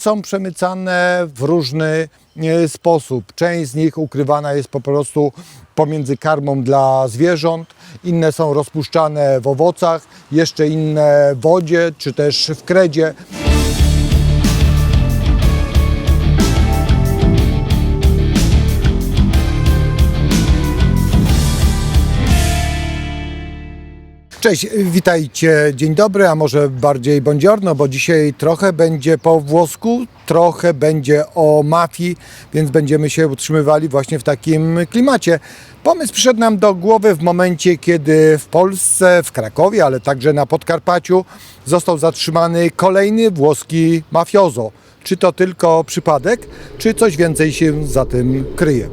Są przemycane w różny e, sposób. Część z nich ukrywana jest po prostu pomiędzy karmą dla zwierząt, inne są rozpuszczane w owocach, jeszcze inne w wodzie czy też w kredzie. Cześć, witajcie, dzień dobry, a może bardziej buongiorno, bo dzisiaj trochę będzie po włosku, trochę będzie o mafii, więc będziemy się utrzymywali właśnie w takim klimacie. Pomysł przyszedł nam do głowy w momencie, kiedy w Polsce, w Krakowie, ale także na Podkarpaciu został zatrzymany kolejny włoski mafiozo. Czy to tylko przypadek, czy coś więcej się za tym kryje?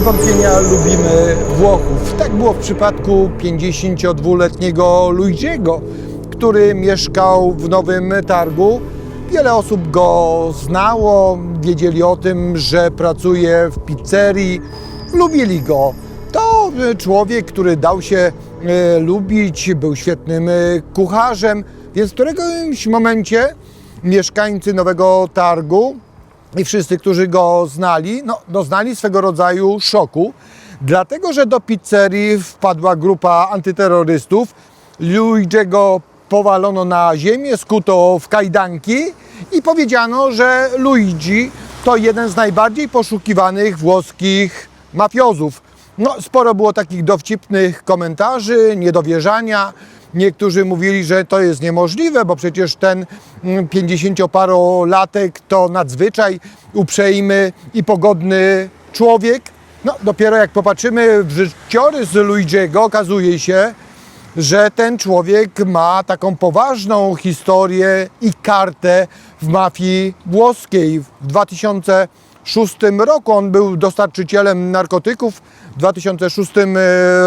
Wątpienia lubimy Włochów. Tak było w przypadku 52-letniego Luigiego, który mieszkał w Nowym Targu. Wiele osób go znało, wiedzieli o tym, że pracuje w pizzerii, lubili go. To e, człowiek, który dał się e, lubić, był świetnym e, kucharzem, więc w któregoś momencie mieszkańcy Nowego Targu i wszyscy, którzy go znali, no, doznali swego rodzaju szoku, dlatego że do pizzerii wpadła grupa antyterrorystów. Luigiego powalono na ziemię, skuto w kajdanki i powiedziano, że Luigi to jeden z najbardziej poszukiwanych włoskich mafiozów. No, sporo było takich dowcipnych komentarzy, niedowierzania. Niektórzy mówili, że to jest niemożliwe, bo przecież ten mm, 50-parolatek to nadzwyczaj uprzejmy i pogodny człowiek. No, dopiero jak popatrzymy w życiorys Luigiego, okazuje się, że ten człowiek ma taką poważną historię i kartę w mafii włoskiej. W 2006 roku on był dostarczycielem narkotyków. W 2006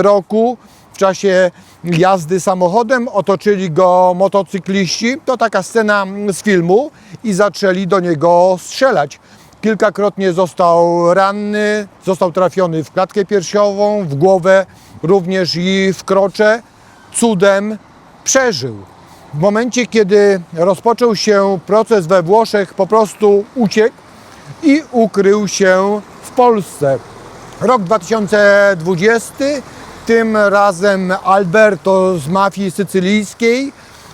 roku w czasie jazdy samochodem otoczyli go motocykliści. To taka scena z filmu i zaczęli do niego strzelać. Kilkakrotnie został ranny, został trafiony w klatkę piersiową, w głowę, również i w krocze. Cudem przeżył. W momencie, kiedy rozpoczął się proces we Włoszech, po prostu uciekł i ukrył się w Polsce. Rok 2020, tym razem Alberto z mafii sycylijskiej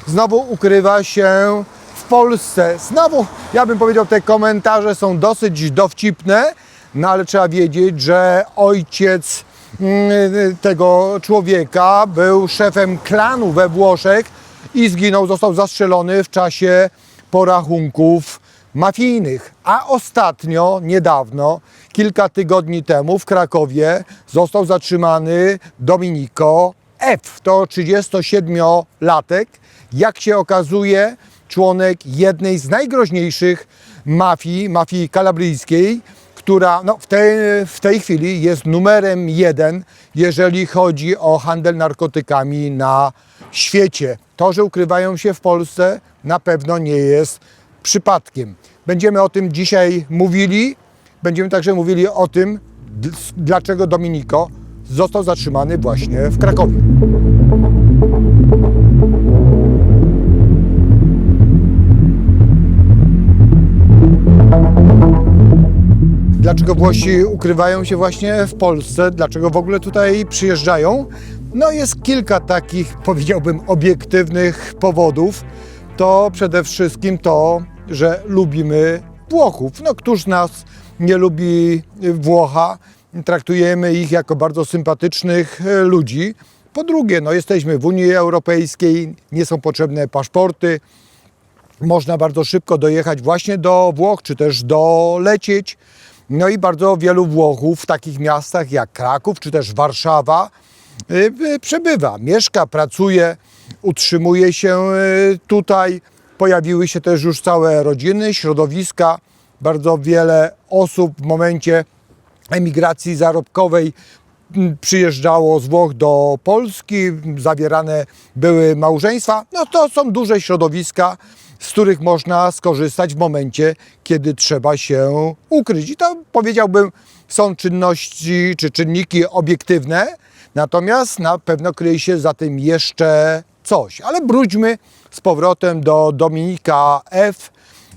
znowu ukrywa się w Polsce. Znowu, ja bym powiedział, te komentarze są dosyć dowcipne, no ale trzeba wiedzieć, że ojciec mm, tego człowieka był szefem klanu we Włoszech i zginął, został zastrzelony w czasie porachunków mafijnych. A ostatnio, niedawno, kilka tygodni temu w Krakowie został zatrzymany Dominico F. To 37-latek, jak się okazuje, członek jednej z najgroźniejszych mafii, mafii kalabryjskiej, która no, w, tej, w tej chwili jest numerem jeden, jeżeli chodzi o handel narkotykami na świecie. To, że ukrywają się w Polsce, na pewno nie jest przypadkiem. Będziemy o tym dzisiaj mówili. Będziemy także mówili o tym, dlaczego Dominiko został zatrzymany właśnie w Krakowie. Dlaczego Włosi ukrywają się właśnie w Polsce? Dlaczego w ogóle tutaj przyjeżdżają? No jest kilka takich, powiedziałbym, obiektywnych powodów. To przede wszystkim to, że lubimy Włochów. No któż nas nie lubi Włocha? Traktujemy ich jako bardzo sympatycznych e, ludzi. Po drugie, no jesteśmy w Unii Europejskiej, nie są potrzebne paszporty, można bardzo szybko dojechać właśnie do Włoch, czy też dolecieć. No i bardzo wielu Włochów w takich miastach jak Kraków, czy też Warszawa y, y, przebywa, mieszka, pracuje, utrzymuje się y, tutaj. Pojawiły się też już całe rodziny, środowiska. Bardzo wiele osób w momencie emigracji zarobkowej m, przyjeżdżało z Włoch do Polski, zawierane były małżeństwa. No to są duże środowiska, z których można skorzystać w momencie, kiedy trzeba się ukryć. I to powiedziałbym, są czynności czy czynniki obiektywne. Natomiast na pewno kryje się za tym jeszcze coś. Ale wróćmy z powrotem do Dominika F.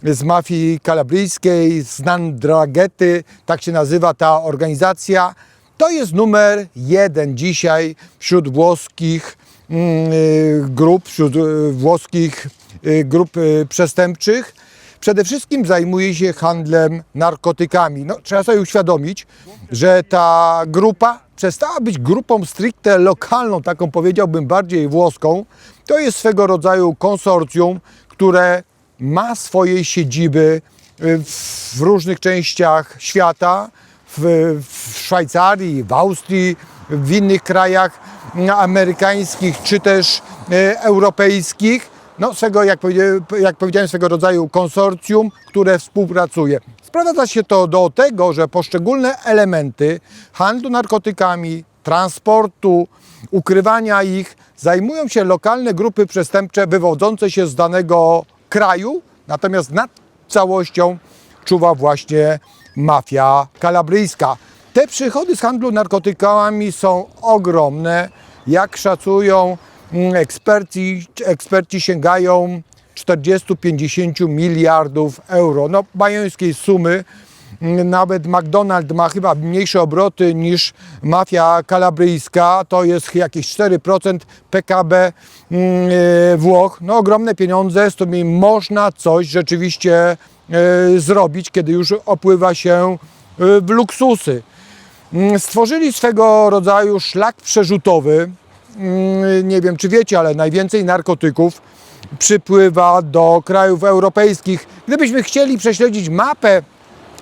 z mafii kalabryjskiej, z Nandragety, tak się nazywa ta organizacja. To jest numer jeden dzisiaj wśród włoskich mm, y, grup, wśród y, włoskich y, grup przestępczych. Przede wszystkim zajmuje się handlem narkotykami. No, trzeba sobie uświadomić, że ta grupa przestała być grupą stricte lokalną, taką powiedziałbym bardziej włoską. To jest swego rodzaju konsorcjum, które ma swoje siedziby y, w różnych częściach świata, w, w Szwajcarii, w Austrii, w innych krajach mm, amerykańskich czy też e, europejskich. No, swego, jak, jak powiedziałem, swego rodzaju konsorcjum, które współpracuje. Sprowadza się to do tego, że poszczególne elementy handlu narkotykami, transportu, ukrywania ich zajmują się lokalne grupy przestępcze wywodzące się z danego kraju, natomiast nad całością czuwa właśnie mafia kalabryjska. Te przychody z handlu narkotykami są ogromne. Jak szacują mm, eksperci, eksperci sięgają 40-50 miliardów euro. No, bajońskiej sumy. Nawet McDonald's ma chyba mniejsze obroty niż mafia kalabryjska. To jest jakieś 4% PKB mm, e, Włoch. No, ogromne pieniądze, z którymi można coś rzeczywiście e, zrobić, kiedy już opływa się e, w luksusy. Mm, Stworzyli swego rodzaju szlak przerzutowy. Mm, Nie wiem, czy wiecie, ale najwięcej narkotyków przypływa do krajów europejskich. Gdybyśmy chcieli prześledzić mapę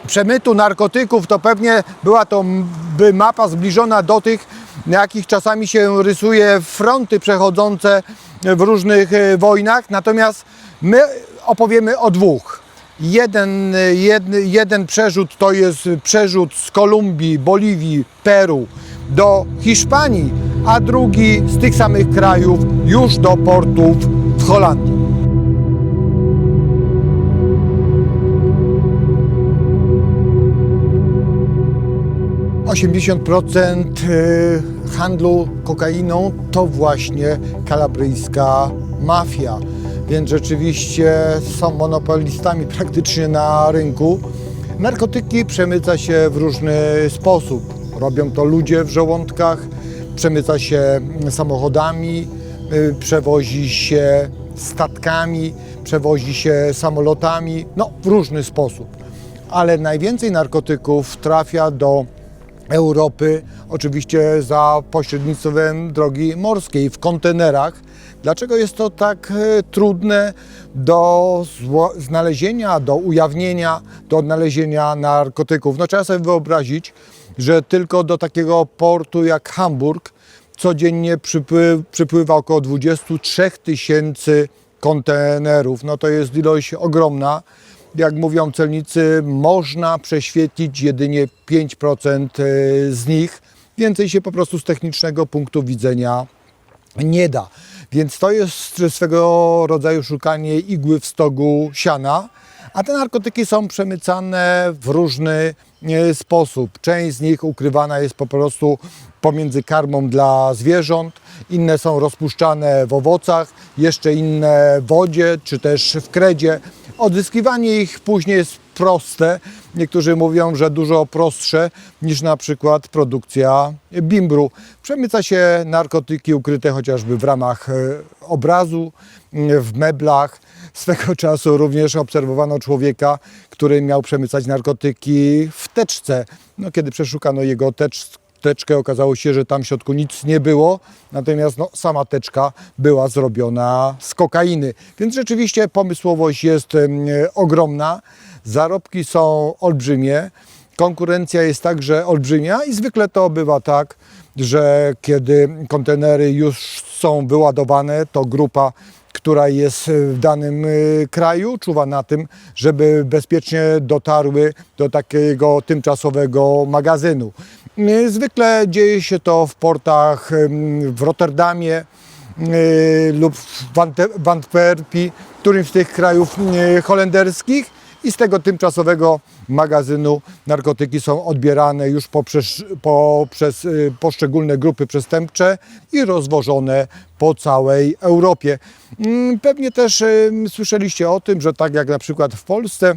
przemytu narkotyków, to pewnie była to by mapa zbliżona do tych, na jakich czasami się rysuje fronty przechodzące w różnych e, wojnach. Natomiast my opowiemy o dwóch. Jeden, e, jedny, jeden przerzut to jest przerzut z Kolumbii, Boliwii, Peru do Hiszpanii, a drugi z tych samych krajów już do portów w Holandii. 80% y, handlu kokainą to właśnie kalabryjska mafia. Więc rzeczywiście są monopolistami praktycznie na rynku. Narkotyki przemyca się w różny sposób. Robią to ludzie w żołądkach, przemyca się samochodami, y, przewozi się statkami, przewozi się samolotami, no w różny sposób. Ale najwięcej narkotyków trafia do Europy, oczywiście za pośrednictwem drogi morskiej, w kontenerach. Dlaczego jest to tak e, trudne do znalezienia, do ujawnienia, do odnalezienia narkotyków? No trzeba sobie wyobrazić, że tylko do takiego portu jak Hamburg codziennie przypły, przypływa około 23 tysięcy kontenerów. No to jest ilość ogromna jak mówią celnicy, można prześwietlić jedynie 5% z nich. Więcej się po prostu z technicznego punktu widzenia nie da. Więc to jest swego rodzaju szukanie igły w stogu siana. A te narkotyki są przemycane w różny e, sposób. Część z nich ukrywana jest po prostu pomiędzy karmą dla zwierząt, inne są rozpuszczane w owocach, jeszcze inne w wodzie czy też w kredzie. Odzyskiwanie ich później jest proste. Niektórzy mówią, że dużo prostsze niż na przykład produkcja bimbru. Przemyca się narkotyki ukryte chociażby w ramach e, obrazu, m, w meblach. Swego czasu również obserwowano człowieka, który miał przemycać narkotyki w teczce. No, kiedy przeszukano jego tecz, teczkę, okazało się, że tam w środku nic nie było, natomiast no, sama teczka była zrobiona z kokainy. Więc rzeczywiście pomysłowość jest ogromna, zarobki są olbrzymie, konkurencja jest także olbrzymia i zwykle to bywa tak, że kiedy kontenery już są wyładowane, to grupa która jest w danym y, kraju, czuwa na tym, żeby bezpiecznie dotarły do takiego tymczasowego magazynu. Y, Zwykle dzieje się to w portach w Rotterdamie y, lub w Antwerpii, którymś z tych krajów y, holenderskich i z tego tymczasowego magazynu narkotyki są odbierane już poprzez, poprzez poszczególne grupy przestępcze i rozwożone po całej Europie. Mm, Pewnie też słyszeliście o tym, że tak jak na przykład w Polsce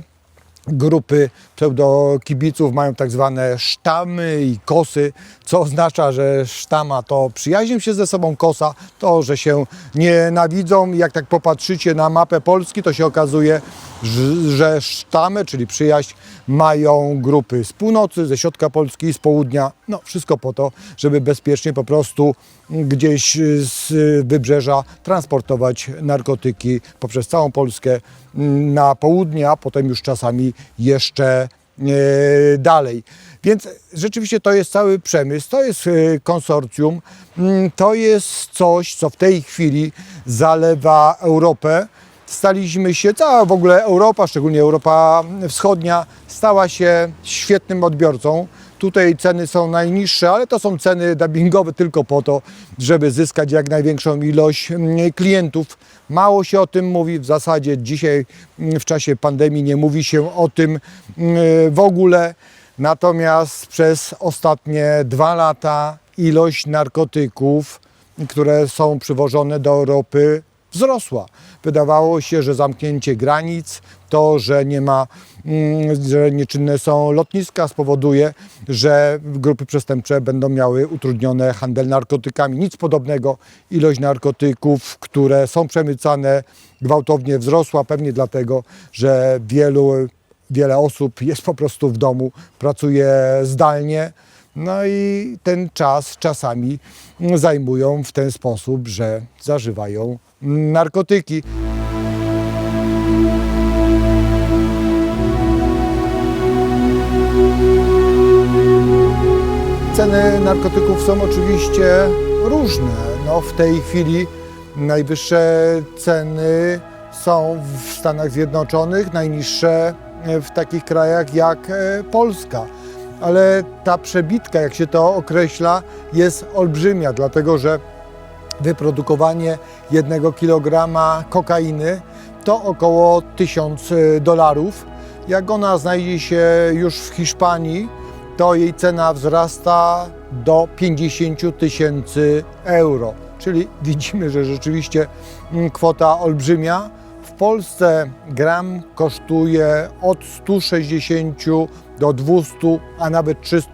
grupy pseudokibiców mają tak zwane sztamy i kosy, co oznacza, że sztama to przyjaźnią się ze sobą, kosa to, że się nienawidzą. Jak tak popatrzycie na mapę Polski, to się okazuje, że- sztamy, czyli przyjaźń, mają grupy z północy, ze środka Polski, z południa. No wszystko po to, żeby bezpiecznie po prostu gdzieś z wybrzeża transportować narkotyki poprzez całą Polskę na południe, a potem już czasami jeszcze e, dalej. Więc rzeczywiście to jest cały przemysł, to jest e, konsorcjum, mm, to jest coś, co w tej chwili zalewa Europę. Staliśmy się, cała w ogóle Europa, szczególnie Europa Wschodnia, stała się świetnym odbiorcą. Tutaj ceny są najniższe, ale to są ceny dubbingowe tylko po to, żeby zyskać jak największą ilość mm, klientów. Mało się o tym mówi, w zasadzie dzisiaj mm, w czasie pandemii nie mówi się o tym mm, w ogóle. Natomiast przez ostatnie dwa lata ilość narkotyków, które są przywożone do Europy, wzrosła. Wydawało się, że zamknięcie granic, to, że nie ma, mm, że nieczynne są lotniska spowoduje, że grupy przestępcze będą miały utrudnione handel narkotykami. Nic podobnego. Ilość narkotyków, które są przemycane gwałtownie wzrosła, pewnie dlatego, że wielu, wiele osób jest po prostu w domu, pracuje zdalnie. No i ten czas czasami zajmują w ten sposób, że zażywają narkotyki. Ceny narkotyków są oczywiście różne. No, w tej chwili najwyższe ceny są w Stanach Zjednoczonych, najniższe w takich krajach jak e, Polska. Ale ta przebitka, jak się to określa, jest olbrzymia, dlatego że wyprodukowanie jednego kilograma kokainy to około 1000 dolarów. Jak ona znajdzie się już w Hiszpanii, to jej cena wzrasta do 50 tysięcy euro. Czyli widzimy, że rzeczywiście mm, kwota olbrzymia. W Polsce gram kosztuje od 160 do 200, a nawet 300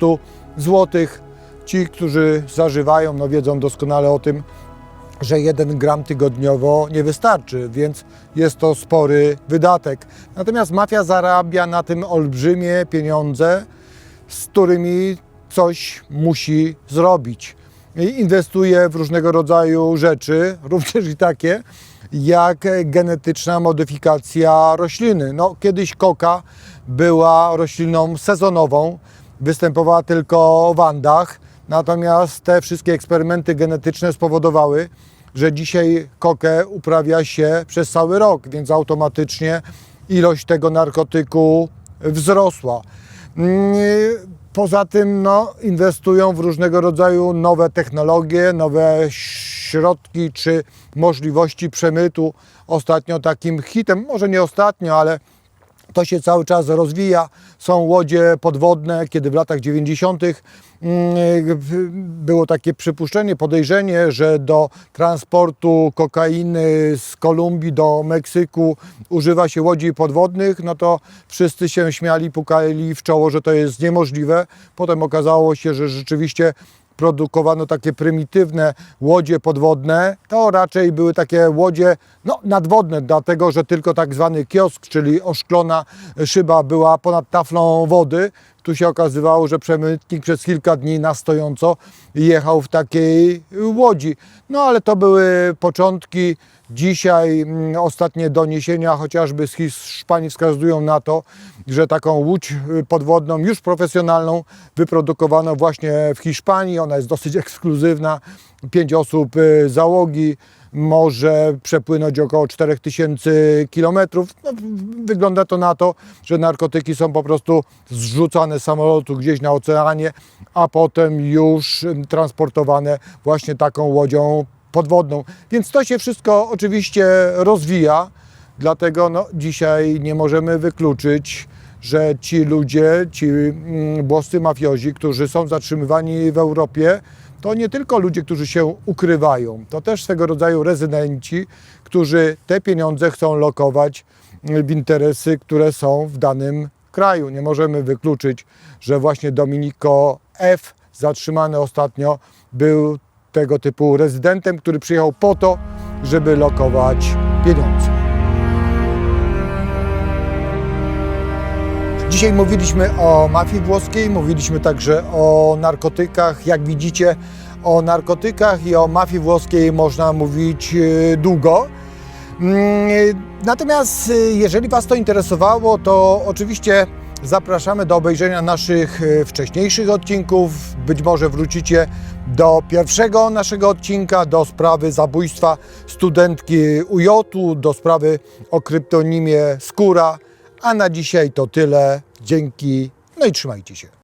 złotych. Ci, którzy zażywają, no wiedzą doskonale o tym, że jeden gram tygodniowo nie wystarczy, więc jest to spory wydatek. Natomiast mafia zarabia na tym olbrzymie pieniądze, z którymi coś musi zrobić. I inwestuje w różnego rodzaju rzeczy, również i takie, jak genetyczna modyfikacja rośliny. No, kiedyś koka była rośliną sezonową, występowała tylko w Andach, natomiast te wszystkie eksperymenty genetyczne spowodowały, że dzisiaj kokę uprawia się przez cały rok, więc automatycznie ilość tego narkotyku wzrosła. Mm, Poza tym no, inwestują w różnego rodzaju nowe technologie, nowe środki czy możliwości przemytu. Ostatnio takim hitem, może nie ostatnio, ale to się cały czas rozwija. Są łodzie podwodne, kiedy w latach 90. mm, było takie przypuszczenie, podejrzenie, że do transportu kokainy z Kolumbii do Meksyku używa się łodzi podwodnych, no to wszyscy się śmiali, pukali w czoło, że to jest niemożliwe. Potem okazało się, że rzeczywiście produkowano takie prymitywne łodzie podwodne, to raczej były takie łodzie no, nadwodne, dlatego że tylko tak zwany kiosk, czyli oszklona szyba była ponad taflą wody. Tu się okazywało, że przemytnik przez kilka dni na stojąco jechał w takiej łodzi. No ale to były początki. Dzisiaj mm, ostatnie doniesienia chociażby z Hiszpanii wskazują na to, że taką łódź y, podwodną, już profesjonalną, wyprodukowano właśnie w Hiszpanii. Ona jest dosyć ekskluzywna. Pięć osób y, załogi może przepłynąć około 4000 kilometrów. No, wygląda to na to, że narkotyki są po prostu zrzucane z samolotu gdzieś na oceanie, a potem już ym, transportowane właśnie taką łodzią podwodną. Więc to się wszystko oczywiście rozwija. Dlatego no, dzisiaj nie możemy wykluczyć, że ci ludzie, ci mm, błoscy mafiozi, którzy są zatrzymywani w Europie, to nie tylko ludzie, którzy się ukrywają, to też swego rodzaju rezydenci, którzy te pieniądze chcą lokować mm, w interesy, które są w danym kraju. Nie możemy wykluczyć, że właśnie Dominiko F., zatrzymany ostatnio, był tego typu rezydentem, który przyjechał po to, żeby lokować pieniądze. Dzisiaj mówiliśmy o mafii włoskiej, mówiliśmy także o narkotykach. Jak widzicie, o narkotykach i o mafii włoskiej można mówić e, długo. Mm, Natomiast e, jeżeli Was to interesowało, to oczywiście zapraszamy do obejrzenia naszych e, wcześniejszych odcinków. Być może wrócicie do pierwszego naszego odcinka, do sprawy zabójstwa studentki UJ-u, do sprawy o kryptonimie Skóra. A na dzisiaj to tyle. Dzięki, no i trzymajcie się.